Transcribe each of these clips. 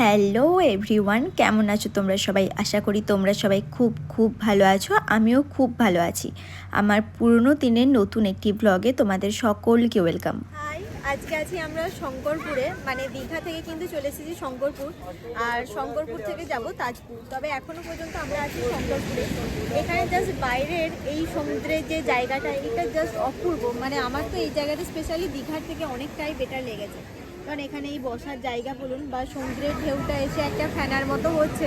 Hello everyone, কেমন আছো তোমরা সবাই? আশা করি তোমরা সবাই খুব খুব ভালো আছো। আমিও খুব ভালো আছি। আমার পুরনো দিনের নতুন একটি ব্লগে তোমাদের সকলকে ওয়েলকাম হাই আজকে আছি আমরা শঙ্করপুরে। মানে দীঘা থেকে কিন্তু চলে এসেছি শঙ্করপুর। আর শঙ্করপুর থেকে যাব তাজপুর। তবে এখনও পর্যন্ত আমরা আছি শঙ্করপুরে। এখানে জাস্ট বাইরের এই সমুদ্রের যে জায়গাটা, এটা জাস্ট অপূর্ব। মানে আমার তো এই জায়গাটা স্পেশালি দীঘার থেকে অনেকটাই বেটার লেগেছে। কারণ এখানে এই বসার জায়গা বলুন বা সমুদ্রের ঢেউটা এসে একটা ফ্যানার মতো হচ্ছে।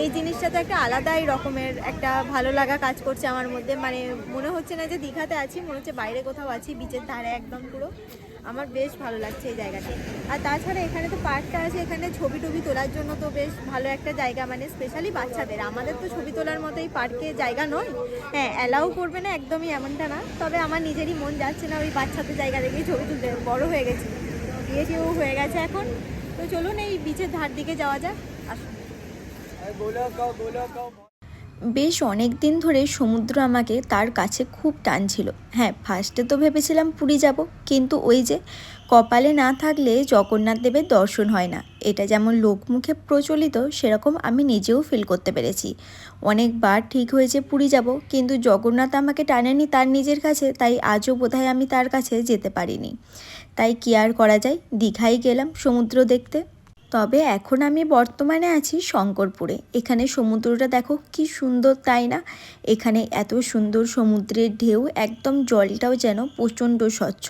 এই জিনিসটা তো একটা আলাদাই রকমের একটা ভালো লাগা কাজ করছে আমার মধ্যে। মানে মনে হচ্ছে না যে দীঘাতে আছি, মনে হচ্ছে বাইরে কোথাও আছি বিচের ধারে একদম পুরো। আমার বেশ ভালো লাগছে এই জায়গাটা। আর তাছাড়া এখানে তো পার্কটা আছে, এখানে ছবি টবি তোলার জন্য তো বেশ ভালো একটা জায়গা। মানে স্পেশালি বাচ্চাদের। আমাদের তো ছবি তোলার মতো এই পার্কে জায়গা নয়। হ্যাঁ অ্যালাউ করবে না একদমই এমনটা না। তবে আমার নিজেরই মন যাচ্ছে না ওই বাচ্চাদের জায়গা দেখেই ছবি তুলতে। বড় হয়ে গেছি। টিয়েও হয়ে গেছে এখন। তো চলুন এই বিচের ধার দিকে যাওয়া যাক। আসুন। বেশ অনেক দিন ধরে সমুদ্র আমাকে তার কাছে খুব টানছিল। হ্যাঁ ফার্স্টে তো ভেবেছিলাম পুরী যাব, কিন্তু ওই যে কপালে না থাকলে জগন্নাথ দেবের দর্শন হয় না। এটা যেমন লোকমুখে প্রচলিত, সেরকম আমি নিজেও ফিল করতে পেরেছি। অনেকবার ঠিক হয়েছে পুরী যাব, কিন্তু জগন্নাথ আমাকে টানেনি তার নিজের কাছে, তাই আজও বোধহয় আমি তার কাছে যেতে পারিনি। তাই কি আর করা যায়? দীঘায় গেলাম সমুদ্র দেখতে। তবে এখন আমি বর্তমানে আছি শঙ্করপুরে। এখানে সমুদ্রটা দেখো কি সুন্দর, তাই না? এখানে এত সুন্দর সমুদ্রের ঢেউ, একদম জলটাও যেন প্রচণ্ড স্বচ্ছ।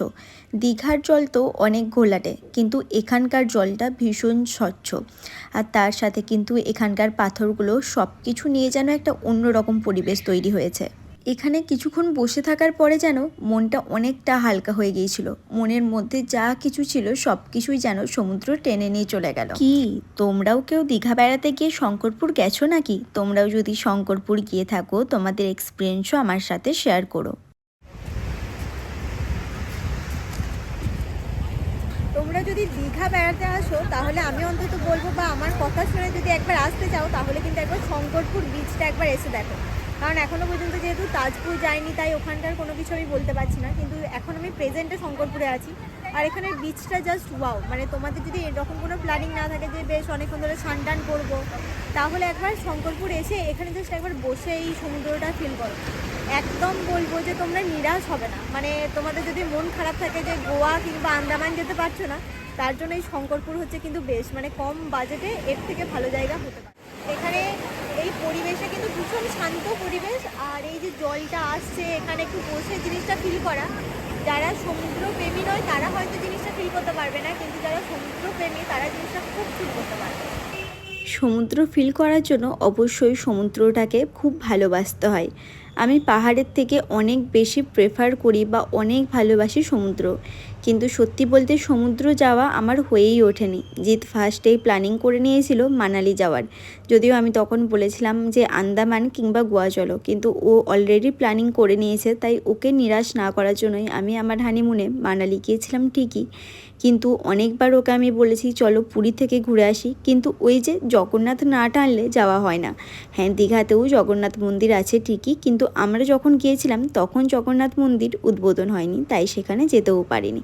দীঘার জল তো অনেক ঘোলাটে, কিন্তু এখানকার জলটা ভীষণ স্বচ্ছ। আর তার সাথে কিন্তু এখানকার পাথরগুলো সব কিছু নিয়ে যেন একটা অন্যরকম পরিবেশ তৈরি হয়েছে। এখানে কিছুক্ষণ বসে থাকার পরে যেন মনটা অনেকটা হালকা হয়ে গিয়েছিল। মনের মধ্যে যা কিছু ছিল সব কিছুই যেন সমুদ্র টেনে নিয়ে চলে গেল। কি? তোমরাও কেউ দীঘা বেড়াতে গিয়ে শঙ্করপুর গেছো নাকি? তোমরাও যদি শঙ্করপুর গিয়ে থাকো তোমাদের এক্সপিরিয়েন্সও আমার সাথে শেয়ার করো। তোমরা যদি দীঘা বেড়াতে আসো তাহলে আমি অন্তত বলব বা আমার কথা শুনে যদি একবার আসতে চাও তাহলে কিন্তু একবার শঙ্করপুর বিচটা একবার এসে দেখো। কারণ এখনও পর্যন্ত যেহেতু তাজপুর যাইনি, তাই ওখানকার কোনো কিছু আমি বলতে পারছি না। কিন্তু এখন আমি প্রেজেন্টে শঙ্করপুরে আছি। আর এখানে বিচটা জাস্ট ওয়াও মানে তোমাদের যদি এরকম কোনো প্ল্যানিং না থাকে যে বেশ অনেকক্ষণ ধরে স্নান টান করব, তাহলে একবার শঙ্করপুর এসে এখানে জাস্ট একবার বসে এই সমুদ্রটা ফিল করো। একদম বলব যে তোমরা নিরাশ হবে না। মানে তোমাদের যদি মন খারাপ থাকে যে গোয়া কিংবা আন্দামান যেতে পারছ না, তার জন্য এই শঙ্করপুর হচ্ছে কিন্তু বেশ মানে কম বাজেটে এর থেকে ভালো জায়গা হতে পারে। এখানে এই পরিবেশে কিন্তু ভীষণ শান্ত পরিবেশ, আর এই যে জলটা আসছে এখানে একটু বসে জিনিসটা ফিল করা। যারা সমুদ্র প্রেমী নয়, তারা হয়তো জিনিসটা ফিল করতে পারবে না, কিন্তু যারা সমুদ্র প্রেমী তারা জিনিসটা খুব ফিল করতে পারবে। সমুদ্র ফিল করার জন্য অবশ্যই সমুদ্রটাকে খুব ভালোবাসতে হয়। আমি পাহাড়ের থেকে অনেক বেশি প্রেফার করি বা অনেক ভালোবাসি সমুদ্র। কিন্তু সত্যি বলতে সমুদ্র যাওয়া আমার হয়েই ওঠেনি। জিৎ ফার্স্টেই প্ল্যানিং করে নিয়েছিল মানালি যাওয়ার। যদিও আমি তখন বলেছিলাম যে আন্দামান কিংবা গোয়া চলো, কিন্তু ও অলরেডি প্ল্যানিং করে নিয়েছে, তাই ওকে নিরাশ না করার জন্যই আমি আমার হানিমুনে মানালি গিয়েছিলাম ঠিকই। কিন্তু অনেকবার ওকে আমি বলেছি, চলো পুরী থেকে ঘুরে আসি। কিন্তু ওই যে জগন্নাথ না টানলে যাওয়া হয় না। হ্যাঁ দীঘাতেও জগন্নাথ মন্দির আছে ঠিকই, কিন্তু আমরা যখন গিয়েছিলাম তখন জগন্নাথ মন্দির উদ্বোধন হয়নি, তাই সেখানে যেতেও পারিনি।